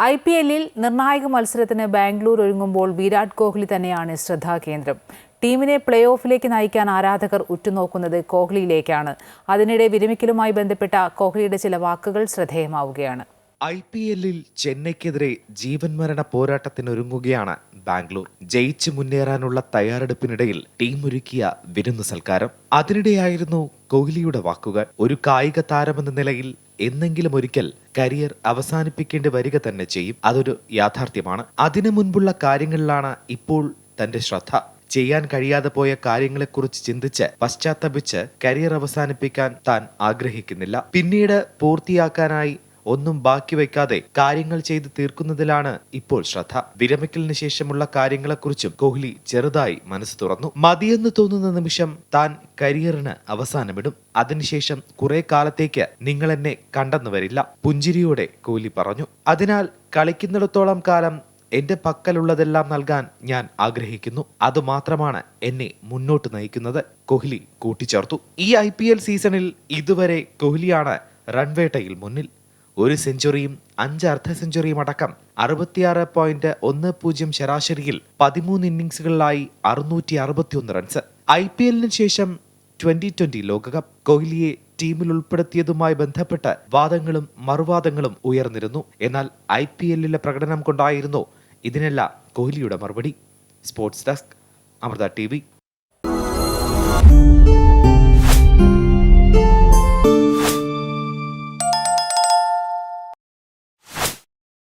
I P എല്ലിൽ നിർണായക മത്സരത്തിന് ബാംഗ്ലൂർ ഒരുങ്ങുമ്പോൾ വിരാട് കോഹ്ലി തന്നെയാണ് ശ്രദ്ധാകേന്ദ്രം. ടീമിനെ പ്ലേ ഓഫിലേക്ക് നയിക്കാൻ ആരാധകർ ഉറ്റുനോക്കുന്നത് കോഹ്ലിയിലേക്കാണ്. അതിനിടെ വിരമിക്കലുമായി ബന്ധപ്പെട്ട കോഹ്ലിയുടെ ചില വാക്കുകൾ ശ്രദ്ധേയമാവുകയാണ്. ഐ പി എല്ലിൽ ചെന്നൈക്കെതിരെ ജീവൻ മരണ പോരാട്ടത്തിനൊരുങ്ങുകയാണ് ബാംഗ്ലൂർ. ജയിച്ചു മുന്നേറാനുള്ള തയ്യാറെടുപ്പിനിടയിൽ ടീം ഒരുക്കിയ വിരുന്നു സൽക്കാരം. അതിനിടെയായിരുന്നു കോഹ്ലിയുടെ വാക്കുകൾ. ഒരു കായിക താരമെന്ന നിലയിൽ എന്നെങ്കിലും ഒരിക്കൽ കരിയർ അവസാനിപ്പിക്കേണ്ടി വരിക തന്നെ ചെയ്യും. അതൊരു യാഥാർത്ഥ്യമാണ്. അതിനു മുൻപുള്ള കാര്യങ്ങളിലാണ് ഇപ്പോൾ തന്റെ ശ്രദ്ധ. ചെയ്യാൻ കഴിയാതെ പോയ കാര്യങ്ങളെക്കുറിച്ച് ചിന്തിച്ച് പശ്ചാത്തപിച്ച് കരിയർ അവസാനിപ്പിക്കാൻ താൻ ആഗ്രഹിക്കുന്നില്ല. പിന്നീട് പൂർത്തിയാക്കാനായി ഒന്നും ബാക്കി വയ്ക്കാതെ കാര്യങ്ങൾ ചെയ്ത് തീർക്കുന്നതിലാണ് ഇപ്പോൾ ശ്രദ്ധ. വിരമിക്കലിന് ശേഷമുള്ള കാര്യങ്ങളെക്കുറിച്ചും കോഹ്ലി ചെറുതായി മനസ്സ് തുറന്നു. മതിയെന്ന് തോന്നുന്ന നിമിഷം താൻ കരിയറിന് അവസാനമിടും. അതിനുശേഷം കുറെ കാലത്തേക്ക് നിങ്ങൾ എന്നെ കണ്ടെന്നു വരില്ല പുഞ്ചിരിയോടെ കോഹ്ലി പറഞ്ഞു. അതിനാൽ കളിക്കുന്നിടത്തോളം കാലം എന്റെ പക്കലുള്ളതെല്ലാം നൽകാൻ ഞാൻ ആഗ്രഹിക്കുന്നു. അതുമാത്രമാണ് എന്നെ മുന്നോട്ട് നയിക്കുന്നത് കോഹ്ലി കൂട്ടിച്ചേർത്തു. ഈ ഐ സീസണിൽ ഇതുവരെ കോഹ്ലിയാണ് റൺവേട്ടയിൽ മുന്നിൽ. ഒരു സെഞ്ചുറിയും അഞ്ച് അർദ്ധ സെഞ്ചുറിയും അടക്കം അറുപത്തിയാറ് പോയിന്റ് ഒന്ന് പൂജ്യം ശരാശരിയിൽ പതിമൂന്ന് ഇന്നിംഗ്സുകളിലായി അറുന്നൂറ്റി അറുപത്തിയൊന്ന് റൺസ് ഐ പി എല്ലിന് ശേഷം ട്വന്റി ട്വന്റി ലോകകപ്പ്. കോഹ്ലിയെ ടീമിൽ ഉൾപ്പെടുത്തിയതുമായി ബന്ധപ്പെട്ട് വാദങ്ങളും മറുവാദങ്ങളും ഉയർന്നിരുന്നു. എന്നാൽ ഐ പി എല്ലിലെ പ്രകടനം കൊണ്ടായിരുന്നു ഇതിനെല്ലാം കോഹ്ലിയുടെ മറുപടി. Sports desk Amrita T